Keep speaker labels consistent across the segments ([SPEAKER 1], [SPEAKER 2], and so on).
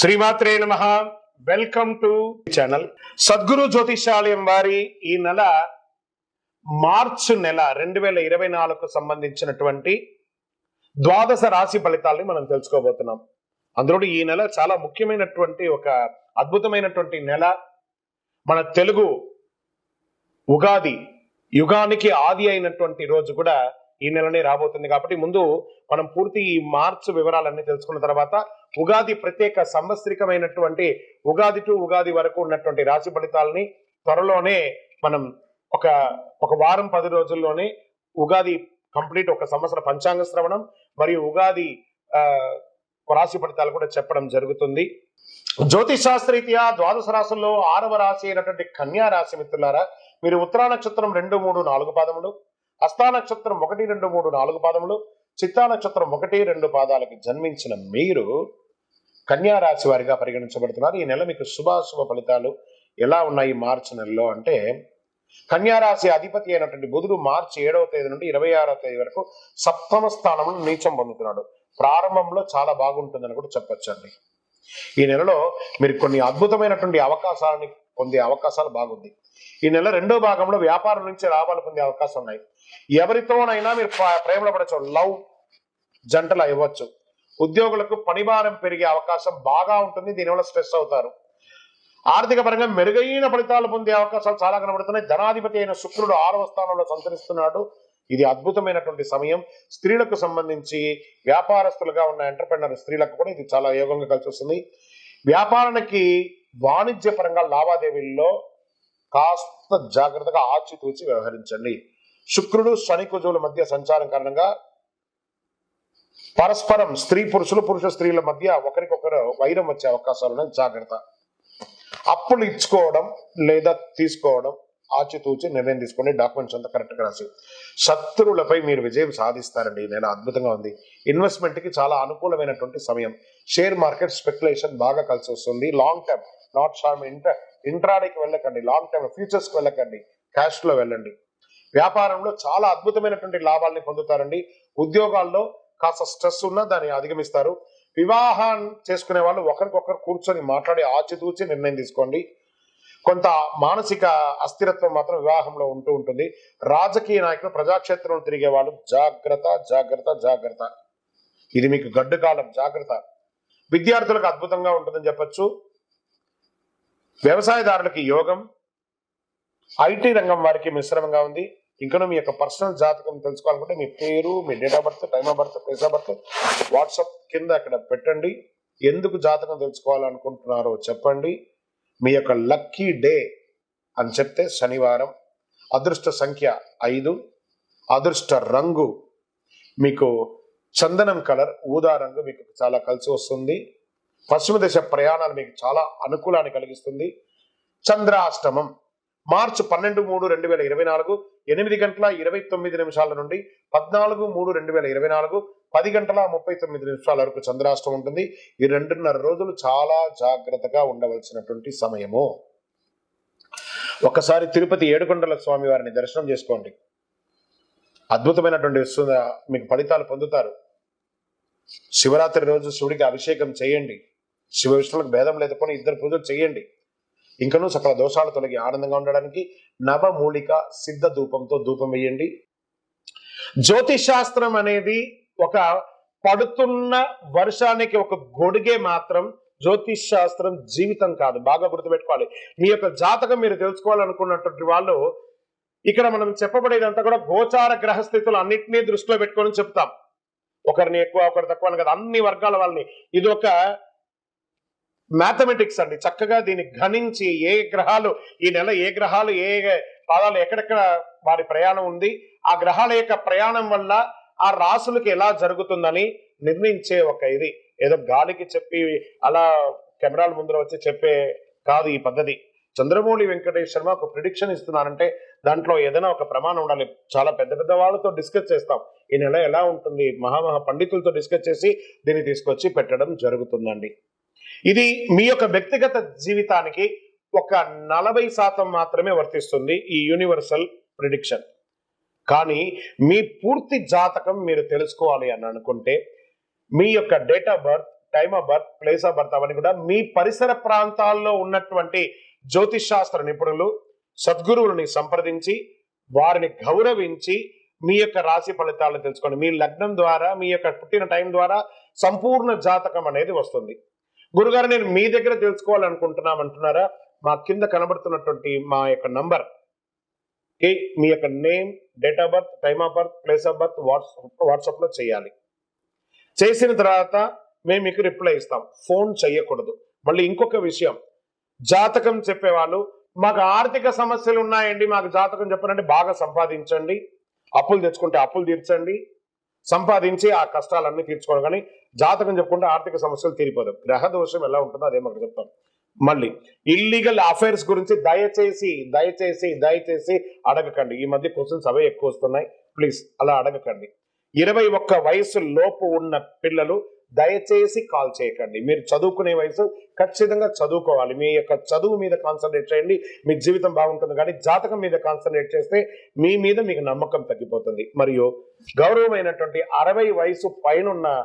[SPEAKER 1] శ్రీమాత్రే నమ. Welcome to channel Sadguru Jyothishalayam వారి ఈ నెల మార్చ్ నెల రెండు వేల ఇరవై నాలుగుకు సంబంధించినటువంటి ద్వాదశ రాశి ఫలితాలని మనం తెలుసుకోబోతున్నాం. అందులో ఈ నెల చాలా ముఖ్యమైనటువంటి ఒక అద్భుతమైనటువంటి నెల. మన తెలుగు ఉగాది యుగానికి ఆది అయినటువంటి రోజు కూడా ఈ నెలనే రాబోతుంది కాబట్టి ముందు మనం పూర్తి ఈ మార్చ్ వివరాలన్నీ తెలుసుకున్న తర్వాత ఉగాది ప్రత్యేక సంవత్సరికమైనటువంటి ఉగాది టు ఉగాది వరకు ఉన్నటువంటి రాశి ఫలితాలని త్వరలోనే మనం ఒక ఒక వారం పది రోజుల్లోనే ఉగాది కంప్లీట్ ఒక సంవత్సర పంచాంగ శ్రవణం మరియు ఉగాది ఆ, రాశి ఫలితాలు కూడా చెప్పడం జరుగుతుంది. జ్యోతిష్ శాస్త్రరీత్యా ద్వాదశ రాశుల్లో ఆరవ రాశి అయినటువంటి కన్యా రాశి మిత్రులారా మీరు ఉత్తరా నక్షత్రం రెండు మూడు నాలుగు పాదములు హస్తా నక్షత్రం ఒకటి రెండు మూడు నాలుగు పాదములు చిత్తా నక్షత్రం ఒకటి రెండు పాదాలకు జన్మించిన మీరు కన్యా రాశి వారిగా పరిగణించబడుతున్నారు. ఈ నెల మీకు శుభాశుభ ఫలితాలు ఎలా ఉన్నాయి మార్చి నెలలో అంటే కన్యారాశి అధిపతి అయినటువంటి బుధుడు మార్చి ఏడవ తేదీ నుండి ఇరవై ఆరవ తేదీ వరకు సప్తమ స్థానంలో నీచం పొందుతున్నాడు. ప్రారంభంలో చాలా బాగుంటుందని కూడా చెప్పొచ్చండి. ఈ నెలలో మీరు కొన్ని అద్భుతమైనటువంటి అవకాశాలని పొందే అవకాశాలు బాగుంది. ఈ నెల రెండో భాగంలో వ్యాపారం నుంచి లాభాలు పొందే అవకాశం ఉన్నాయి. ఎవరితోనైనా మీరు ప్రేమలో పడచ్చు. లవ్ జంటలు అవ్వచ్చు. ఉద్యోగులకు పనిభారం పెరిగే అవకాశం బాగా ఉంటుంది దీనివల్ల స్ట్రెస్ అవుతారు. ఆర్థిక పరంగా మెరుగైన ఫలితాలు పొందే అవకాశాలు చాలా కనబడుతున్నాయి. ధనాధిపతి అయిన శుక్రుడు ఆరవ స్థానంలో సంచరిస్తున్నాడు. ఇది అద్భుతమైనటువంటి సమయం. స్త్రీలకు సంబంధించి వ్యాపారస్తులుగా ఉన్న ఎంటర్ప్రెనర్ స్త్రీలకు కూడా ఇది చాలా యోగంగా కలిసి వస్తుంది. వ్యాపారానికి వాణిజ్య పరంగా లావాదేవీల్లో కాస్త జాగ్రత్తగా ఆచితూచి వ్యవహరించండి. శుక్రుడు శని కుజువుల మధ్య సంచారం కారణంగా పరస్పరం స్త్రీ పురుషులు పురుష స్త్రీల మధ్య ఒకరికొకరు వైరం వచ్చే అవకాశాలు ఉన్నాయి. జాగ్రత్త. అప్పులు ఇచ్చుకోవడం లేదా తీసుకోవడం ఆచితూచి నిర్ణయం తీసుకోండి డాక్యుమెంట్స్ అంతా కరెక్ట్గా రాసి శత్రువులపై మీరు విజయం సాధిస్తారండి. ఈ నెల అద్భుతంగా ఉంది. ఇన్వెస్ట్మెంట్కి చాలా అనుకూలమైనటువంటి సమయం. షేర్ మార్కెట్ స్పెక్యులేషన్ బాగా కలిసి వస్తుంది. లాంగ్ టర్మ్ నాట్ షార్మ్ ఇంటర్ ఇంట్రాడేకి వెళ్ళకండి. లాంగ్ టర్మ్ ఫ్యూచర్స్కి వెళ్ళకండి. క్యాష్లో వెళ్ళండి. వ్యాపారంలో చాలా అద్భుతమైనటువంటి లాభాల్ని పొందుతారండి. ఉద్యోగాల్లో కాస్త స్ట్రెస్ ఉన్నా దాన్ని అధిగమిస్తారు. వివాహం చేసుకునే వాళ్ళు ఒకరికొకరు కూర్చొని మాట్లాడి ఆచితూచి నిర్ణయం తీసుకోండి. కొంత మానసిక అస్థిరత్వం మాత్రం వివాహంలో ఉంటూ ఉంటుంది. రాజకీయ నాయకులు ప్రజాక్షేత్రంలో తిరిగే వాళ్ళు జాగ్రత్త జాగ్రత్త జాగ్రత్త. ఇది మీకు గడ్డు కాలం జాగ్రత్త. విద్యార్థులకు అద్భుతంగా ఉంటుందని చెప్పచ్చు. వ్యవసాయదారులకి యోగం. ఐటీ రంగం వారికి మిశ్రమంగా ఉంది. ఇంకా మీ యొక్క పర్సనల్ జాతకం తెలుసుకోవాలనుకుంటే మీ పేరు మీ date of birth time of birth place of birth WhatsApp కింద అక్కడ పెట్టండి. ఎందుకు జాతకం తెలుసుకోవాలనుకుంటున్నారో చెప్పండి. మీ యొక్క లక్కీ డే అని చెప్తే శనివారం. అదృష్ట సంఖ్య ఐదు. అదృష్ట రంగు మీకు చందనం కలర్ ఊదా రంగు మీకు చాలా కలిసి వస్తుంది. పశ్చిమ దశ ప్రయాణాలు మీకు చాలా అనుకూలాన్ని కలిగిస్తుంది. చంద్రాష్టమం మార్చి పన్నెండు మూడు రెండు వేల ఇరవై నాలుగు ఎనిమిది గంటల ఇరవై తొమ్మిది నిమిషాల నుండి పద్నాలుగు మూడు రెండు వేల ఇరవై నాలుగు పది గంటల ముప్పై తొమ్మిది నిమిషాల వరకు చంద్రాష్టం ఉంటుంది. ఈ రెండున్నర రోజులు చాలా జాగ్రత్తగా ఉండవలసినటువంటి సమయము. ఒకసారి తిరుపతి ఏడుకొండల స్వామి వారిని దర్శనం చేసుకోండి. అద్భుతమైనటువంటి మీకు ఫలితాలు పొందుతారు. శివరాత్రి రోజు శివుడికి అభిషేకం చేయండి. శివ విష్ణులకు భేదం లేకపోయినా ఇద్దరు పూజలు చేయండి. ఇంకనూ సకల దోషాలు తొలగి ఆనందంగా ఉండడానికి నవమూలిక సిద్ధ ధూపంతో ధూపం వేయండి. జ్యోతిష్ శాస్త్రం అనేది ఒక పడుతున్న వర్షానికి ఒక గొడుగే మాత్రం జ్యోతిష్ శాస్త్రం జీవితం కాదు. బాగా గుర్తుపెట్టుకోవాలి. మీ యొక్క జాతకం మీరు తెలుసుకోవాలనుకున్నటువంటి వాళ్ళు ఇక్కడ మనం చెప్పబడేదంతా కూడా గోచార గ్రహస్థితులు అన్నింటినీ దృష్టిలో పెట్టుకొని చెప్తాం. ఒకరిని ఎక్కువ ఒకరు తక్కువ అని కదా. అన్ని వర్గాల వాళ్ళని. ఇది ఒక మ్యాథమెటిక్స్ అండి. చక్కగా దీన్ని గణించి ఏ గ్రహాలు ఈ నెల ఏ గ్రహాలు ఏ పాదాలు ఎక్కడెక్కడ వారి ప్రయాణం ఉంది ఆ గ్రహాల యొక్క ప్రయాణం వల్ల ఆ రాసులకు ఎలా జరుగుతుందని నిర్ణయించే ఒక ఇది. ఏదో గాలికి చెప్పి అలా కెమెరాల ముందర వచ్చి చెప్పే కాదు ఈ పద్ధతి. చంద్రమౌళి వెంకటేష్ శర్మ ఒక ప్రిడిక్షన్ ఇస్తున్నారంటే దాంట్లో ఏదైనా ఒక ప్రమాణం ఉండాలి. చాలా పెద్ద పెద్ద వాళ్ళతో డిస్కస్ చేస్తాం. ఈ నెల ఎలా ఉంటుంది? మహామహా పండితులతో డిస్కస్ చేసి దీన్ని తీసుకొచ్చి పెట్టడం జరుగుతుందండి. ఇది మీ యొక్క వ్యక్తిగత జీవితానికి ఒక నలభై శాతం మాత్రమే వర్తిస్తుంది ఈ యూనివర్సల్ ప్రిడిక్షన్ కానీ మీ పూర్తి జాతకం మీరు తెలుసుకోవాలి అని అనుకుంటే మీ యొక్క date of birth time of birth place of birth అవన్నీ కూడా మీ పరిసర ప్రాంతాల్లో ఉన్నటువంటి జ్యోతిష్ శాస్త్ర నిపుణులు సద్గురువులని సంప్రదించి వారిని గౌరవించి మీ యొక్క రాశి ఫలితాలను తెలుసుకోండి మీ లగ్నం ద్వారా మీ యొక్క పుట్టిన టైం ద్వారా సంపూర్ణ జాతకం అనేది వస్తుంది. గురుగారు నేను మీ దగ్గర తెలుసుకోవాలనుకుంటున్నాం అంటున్నారా? మా కింద కనబడుతున్నటువంటి మా యొక్క నంబర్. మీ యొక్క name date of birth time of birth place of birth WhatsApp వాట్సాప్లో చేయాలి. చేసిన తర్వాత మేము మీకు రిప్లై ఇస్తాం. ఫోన్ చేయకూడదు. మళ్ళీ ఇంకొక విషయం. జాతకం చెప్పేవాళ్ళు మాకు ఆర్థిక సమస్యలు ఉన్నాయండి మాకు జాతకం చెప్పాలంటే బాగా సంపాదించండి. అప్పులు తెచ్చుకుంటే అప్పులు తీర్చండి. సంపాదించి ఆ కష్టాలన్నీ తీర్చుకోవడం కానీ జాతకం చెప్పుకుంటే ఆర్థిక సమస్యలు తీరిపోదు గ్రహ దోషం ఎలా ఉంటుందో అదే మాకు చెప్తాం. మళ్ళీ ఇల్లీగల్ అఫైర్స్ గురించి దయచేసి దయచేసి దయచేసి అడగకండి. ఈ మధ్య క్వశ్చన్స్ అవే ఎక్కువ వస్తున్నాయి. ప్లీజ్ అలా అడగకండి. ఇరవై ఒక్క వయసు లోపు ఉన్న పిల్లలు దయచేసి కాల్ చేయకండి. మీరు చదువుకునే వయసు ఖచ్చితంగా చదువుకోవాలి. మీ యొక్క చదువు మీద కాన్సన్ట్రేట్ చేయండి. మీ జీవితం బాగుంటుంది కానీ జాతకం మీద కాన్సన్ట్రేట్ చేస్తే మీ మీద మీకు నమ్మకం తగ్గిపోతుంది. మరియు గౌరవమైనటువంటి అరవై వయసు పైనున్న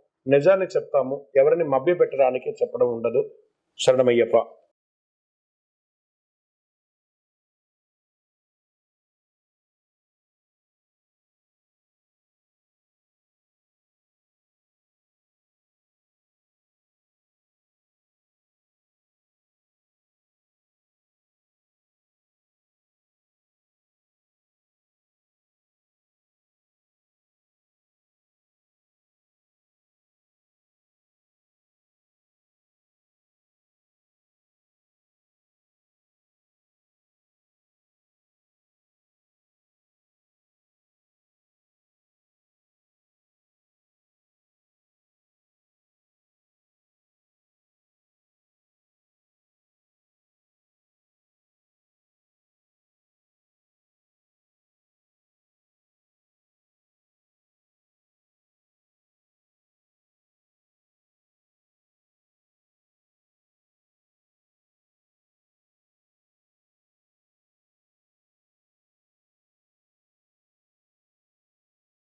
[SPEAKER 1] నిజాన్ని చెప్తాము. ఎవరిని మభ్య పెట్టడానికి చెప్పడం ఉండదు. శరణమయ్యప్ప.